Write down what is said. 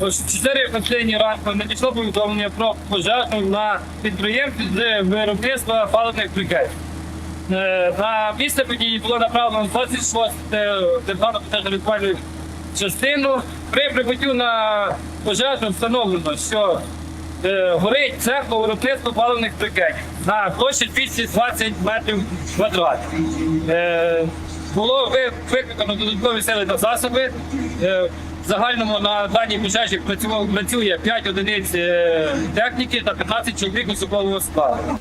О 4 годині ранку надійшло повідомлення про пожежу на підприємстві з виробництва паливних брикетів. Е, На місце події було направлено 26 державну пожежно-рятувальну частину. При прибуттю на пожежу встановлено, що е, горить цех по виробництву паливних брикетів на площі 220 метрів квадратних. Е, було викликано додаткові сили та засоби. Загальному на даній пожежі працює 5 одиниць е, техніки та 15 чоловік особового складу.